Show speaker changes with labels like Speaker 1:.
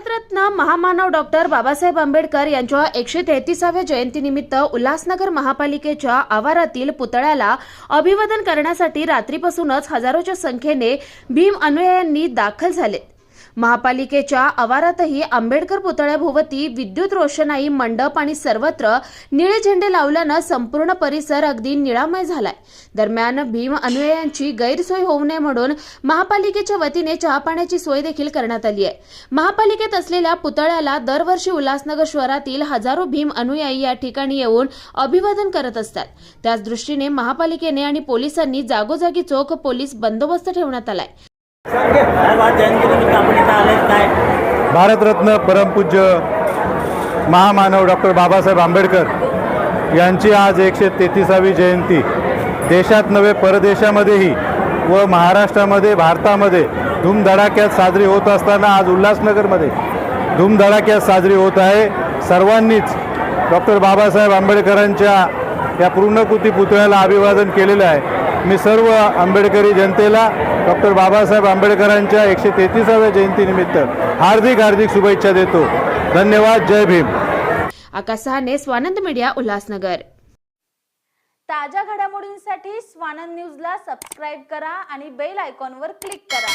Speaker 1: भारतरत्न महामानव डॉक्टर बाबासाहेब आंबेडकर यांच्या एकशे तेहतीसाव्या जयंतीनिमित्त उल्हासनगर महापालिकेच्या आवारातील पुतळ्याला अभिवादन करण्यासाठी रात्रीपासूनच हजारोच्या संख्येने भीम अनुयायांनी दाखल झाले. महापालिकेच्या आवारातही आंबेडकर पुतळ्याभोवती विद्युत रोषणाई मंडप आणि सर्वत्र निळे झेंडे लावल्यानं संपूर्ण परिसर अगदी निळामय झालाय. दरम्यान भीम अनुयायांची गैरसोय होऊ नये म्हणून महापालिकेच्या वतीने चहापाण्याची सोय देखील करण्यात आली आहे. महापालिकेत असलेल्या पुतळ्याला दरवर्षी उल्हासनगर शहरातील हजारो भीम अनुयायी या ठिकाणी येऊन अभिवादन करत असतात. त्याच दृष्टीने महापालिकेने आणि पोलिसांनी जागोजागी चोख पोलीस बंदोबस्त ठेवण्यात आलाय.
Speaker 2: भारतरत्न परमपूज्य महामानव डॉक्टर बाबासाहेब आंबेडकर यांची आज एकशे तेहतीसावी जयंती. देशात नव्हे परदेशामध्येही व महाराष्ट्रामध्ये भारतामध्ये धूमधडाक्यात साजरी होत असताना आज उल्हासनगरमध्ये धूमधडाक्यात साजरी होत आहे. सर्वांनीच डॉक्टर बाबासाहेब आंबेडकरांच्या या पूर्णकृती पुतळ्याला अभिवादन केलेलं आहे. मी सर्व आंबेडकरी जनतेला डॉक्टर बाबासाहेब आंबेडकरांच्या एकशे तेहतीसाव्या जयंतीनिमित्त हार्दिक हार्दिक शुभेच्छा देतो. धन्यवाद. जय भीम.
Speaker 1: आकाश सहाने स्वानंद मीडिया उल्हासनगर. ताज्या घडामोडींसाठी स्वानंद न्यूजला सबस्क्राईब करा आणि बेल आयकॉनवर क्लिक करा.